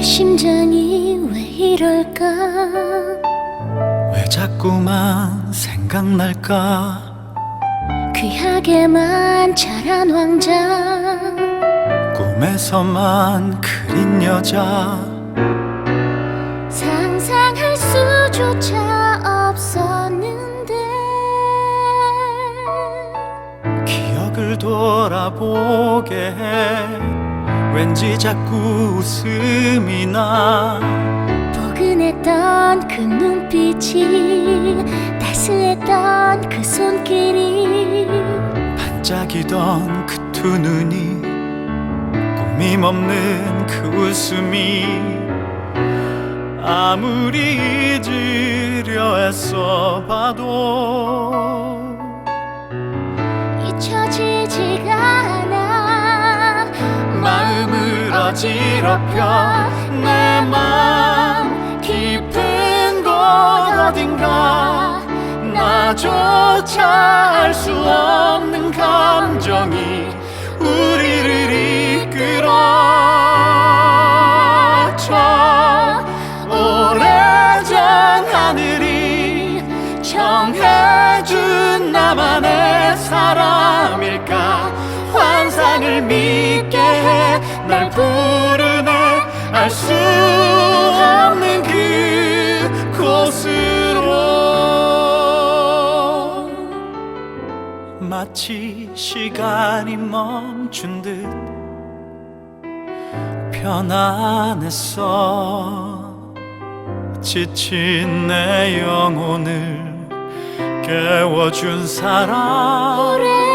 내 심장이 왜 이럴까? 왜 자꾸만 생각날까? 귀하게만 자란 왕자. 꿈에서만 그린 여자. 상상할 수조차 없었는데. 기억을 돌아보게 해 왠지 자꾸 웃음이 나. 포근했던 그 눈빛이 따스했던 그 손길이. 반짝이던 그 두 눈이 꾸밈 없는 그 웃음이 아무리 잊으려 애써 봐도 어지럽혀 내 맘 깊은 곳 어딘가 나조차 알 수 없는 감정이 우리를 이끌어 저 오래전 하늘이 정해준 나만의 사람일까? 환상을 믿게 해 날 부르네 알수 없는 그곳으로. 마치 시간이 멈춘 듯 편안했어 지친 내 영혼을 깨워준 사람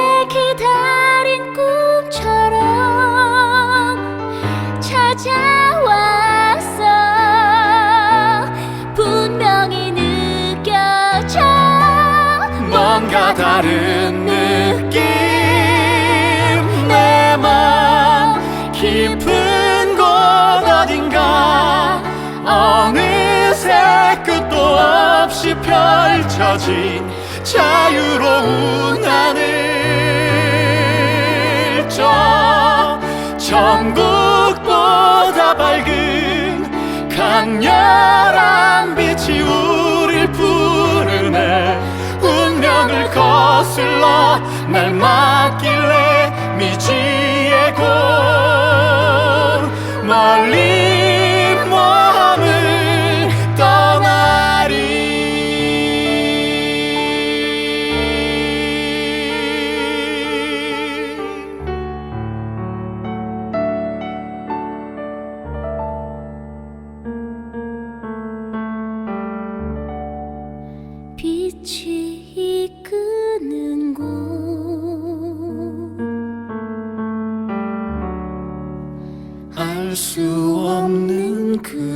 뭔가 다른 느낌. 내 맘 깊은 곳 어딘가. 어느새 끝도 없이 펼쳐진 자유로운 하늘. 저 천국보다 밝은 강렬 거슬러 날 수 없는 그곳